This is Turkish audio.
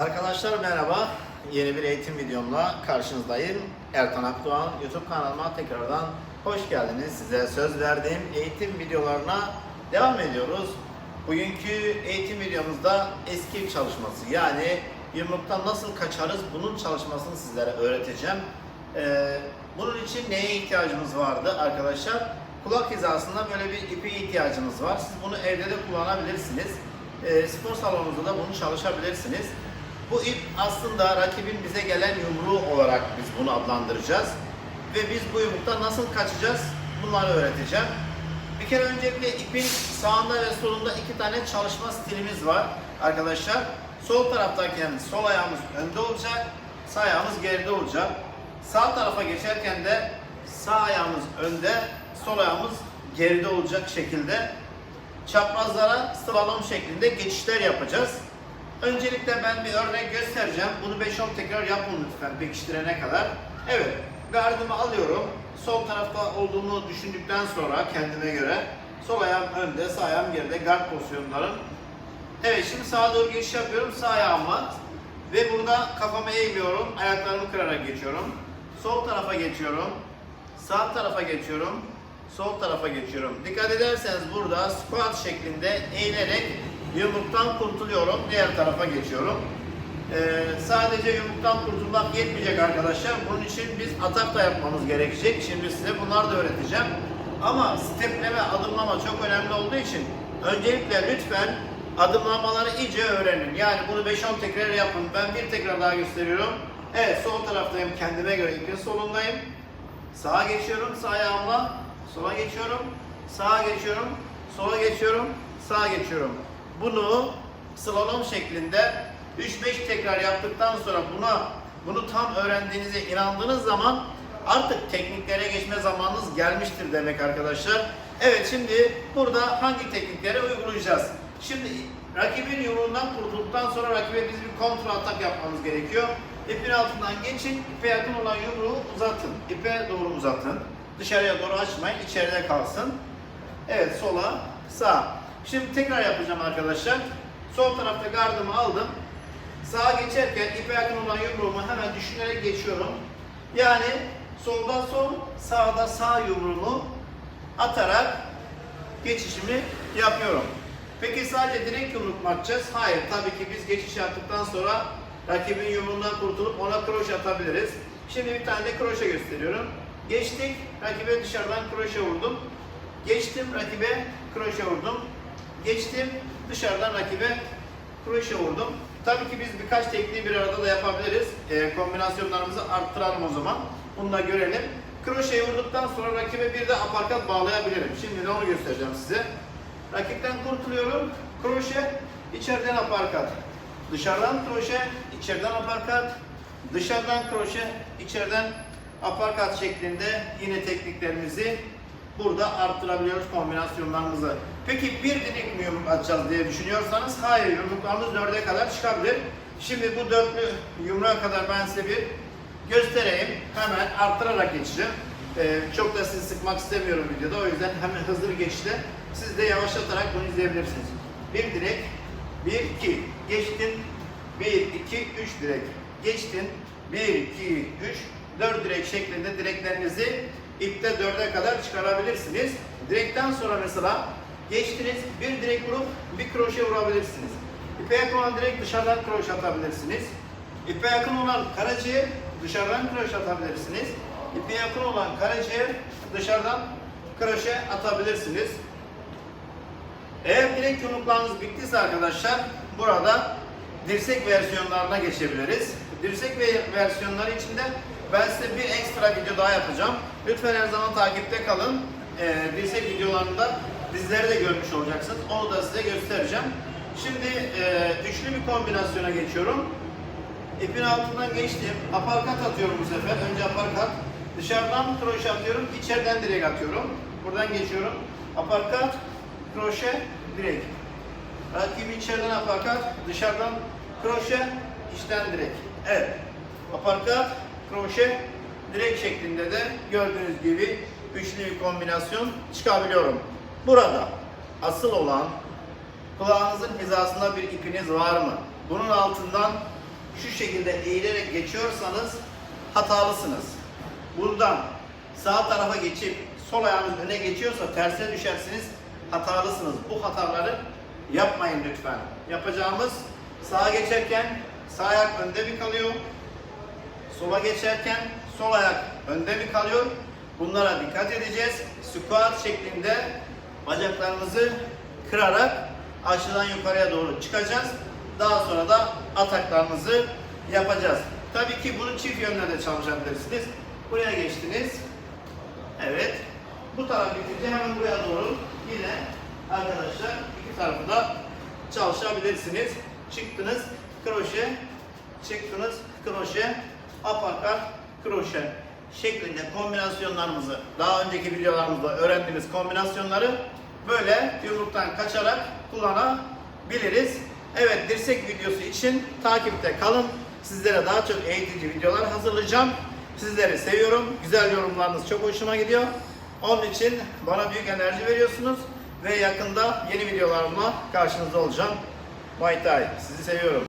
Arkadaşlar merhaba. Yeni bir eğitim videomla karşınızdayım. Ertan Akdoğan YouTube kanalıma tekrardan hoş geldiniz. Size söz verdiğim eğitim videolarına devam ediyoruz. Bugünkü eğitim videomuzda eski çalışması yani yumruktan nasıl kaçarız bunun çalışmasını sizlere öğreteceğim. Ee, bunun için neye ihtiyacımız vardı arkadaşlar? Kulak hizasında böyle bir ipe ihtiyacımız var. Siz bunu evde de kullanabilirsiniz. Ee, spor salonunuzda da bunu çalışabilirsiniz. Bu ip aslında rakibin bize gelen yumruğu olarak biz bunu adlandıracağız. Ve biz bu yumruktan nasıl kaçacağız bunları öğreteceğim. Bir kere öncelikle ipin sağında ve solunda iki tane çalışma stilimiz var arkadaşlar. Sol taraftayken sol ayağımız önde olacak, sağ ayağımız geride olacak. Sağ tarafa geçerken de sağ ayağımız önde, sol ayağımız geride olacak şekilde çaprazlara slalom şeklinde geçişler yapacağız. Öncelikle ben bir örnek göstereceğim. Bunu 5-10 tekrar yapın lütfen pekiştirene kadar. Evet, gardımı alıyorum. Sol tarafta olduğumu düşündükten sonra kendime göre sol ayağım önde, sağ ayağım geride gard pozisyonlarım. Evet, şimdi sağa doğru geçiş yapıyorum. Sağ ayağıma ve burada kafamı eğmiyorum. Ayaklarımı kırarak geçiyorum. Sol tarafa geçiyorum. Sağ tarafa geçiyorum. Sol tarafa geçiyorum. Dikkat ederseniz burada squat şeklinde eğilerek yumruktan kurtuluyorum. Diğer tarafa geçiyorum. Ee, sadece yumruktan kurtulmak yetmeyecek arkadaşlar. Bunun için biz atak da yapmamız gerekecek. Şimdi size bunları da öğreteceğim. Ama stepleme, adımlama çok önemli olduğu için öncelikle lütfen adımlamaları iyice öğrenin. Yani bunu 5-10 tekrar yapın. Ben bir tekrar daha gösteriyorum. Evet sol taraftayım. Kendime göre ipin solundayım. Sağa geçiyorum sağ ayağımla. Sola geçiyorum. Sağa geçiyorum. Sola geçiyorum. Sağa geçiyorum. Bunu slalom şeklinde 3-5 tekrar yaptıktan sonra buna bunu tam öğrendiğinize inandığınız zaman artık tekniklere geçme zamanınız gelmiştir demek arkadaşlar. Evet şimdi burada hangi teknikleri uygulayacağız? Şimdi rakibin yumruğundan kurtulduktan sonra rakibe biz bir kontrol atak yapmamız gerekiyor. İpin altından geçin, ipe yakın olan yumruğu uzatın. İpe doğru uzatın. Dışarıya doğru açmayın, içeride kalsın. Evet, sola, sağ. Şimdi tekrar yapacağım arkadaşlar. Sol tarafta gardımı aldım. Sağa geçerken ipe yakın olan yumruğumu hemen düşünerek geçiyorum. Yani solda sol, sağda sağ yumruğumu atarak geçişimi yapıyorum. Peki sadece direkt yumruk mu atacağız? Hayır. Tabii ki biz geçiş yaptıktan sonra rakibin yumruğundan kurtulup ona kroşe atabiliriz. Şimdi bir tane de kroşe gösteriyorum. Geçtik. Rakibe dışarıdan kroşe vurdum. Geçtim rakibe kroşe vurdum. Geçtim dışarıdan rakibe kroşe vurdum. Tabii ki biz birkaç tekniği bir arada da yapabiliriz. Ee, kombinasyonlarımızı arttıralım o zaman. Bunu da görelim. Kroşeyi vurduktan sonra rakibe bir de aparkat bağlayabilirim. Şimdi de onu göstereceğim size. Rakipten kurtuluyorum. Kroşe, içeriden aparkat. Dışarıdan kroşe, içeriden aparkat. Dışarıdan kroşe, içeriden aparkat şeklinde yine tekniklerimizi burada arttırabiliyoruz kombinasyonlarımızı. Peki bir dilik mi yumruk atacağız diye düşünüyorsanız hayır yumruklarımız dörde kadar çıkabilir. Şimdi bu dörtlü yumruğa kadar ben size bir göstereyim. Hemen arttırarak geçeceğim. Ee, çok da sizi sıkmak istemiyorum videoda. O yüzden hemen hızlı bir geçişte siz de yavaşlatarak bunu izleyebilirsiniz. Bir direk, bir iki, geçtin, bir iki, üç direk, geçtin, bir iki, üç, dört direk şeklinde direklerinizi ipte dörde kadar çıkarabilirsiniz. Direkten sonra mesela geçtiniz, bir direk vurup bir kroşe vurabilirsiniz. İpe yakın olan direkt dışarıdan kroşe atabilirsiniz. İpe yakın olan karaciğer dışarıdan kroşe atabilirsiniz. İpe yakın olan karaciğer dışarıdan kroşe atabilirsiniz. Eğer direkt yumruklarınız bittiyse arkadaşlar burada dirsek versiyonlarına geçebiliriz. Dirsek ve versiyonları içinde ben size bir ekstra video daha yapacağım. Lütfen her zaman takipte kalın. Ee, dirsek videolarında dizleri de görmüş olacaksınız. Onu da size göstereceğim. Şimdi e, üçlü bir kombinasyona geçiyorum. İpin altından geçtim. Aparkat atıyorum bu sefer. Önce aparkat. Dışarıdan kroşe atıyorum. içeriden direkt atıyorum. Buradan geçiyorum. Aparkat, kroşe, direkt. Rakibi içeriden aparkat, dışarıdan kroşe, içten direkt. Evet. Aparkat, kroşe, direkt şeklinde de gördüğünüz gibi üçlü bir kombinasyon çıkabiliyorum. Burada asıl olan kulağınızın hizasında bir ipiniz var mı? Bunun altından şu şekilde eğilerek geçiyorsanız hatalısınız. Buradan sağ tarafa geçip sol ayağınız öne geçiyorsa tersine düşersiniz. Hatalısınız. Bu hataları yapmayın lütfen. Yapacağımız sağa geçerken sağ ayak önde bir kalıyor. Sola geçerken sol ayak önde mi kalıyor? Bunlara dikkat edeceğiz. Squat şeklinde bacaklarımızı kırarak aşağıdan yukarıya doğru çıkacağız. Daha sonra da ataklarımızı yapacağız. Tabii ki bunu çift yönde de çalışabilirsiniz. Buraya geçtiniz. Evet. Bu taraf bitince hemen buraya doğru yine arkadaşlar iki tarafı da çalışabilirsiniz. Çıktınız kroşe, çıktınız kroşe, aparkat, kroşe şeklinde kombinasyonlarımızı daha önceki videolarımızda öğrendiğimiz kombinasyonları böyle yumruktan kaçarak kullanabiliriz. Evet dirsek videosu için takipte kalın. Sizlere daha çok eğitici videolar hazırlayacağım. Sizleri seviyorum. Güzel yorumlarınız çok hoşuma gidiyor. Onun için bana büyük enerji veriyorsunuz ve yakında yeni videolarımla karşınızda olacağım. Muay Thai. Sizi seviyorum.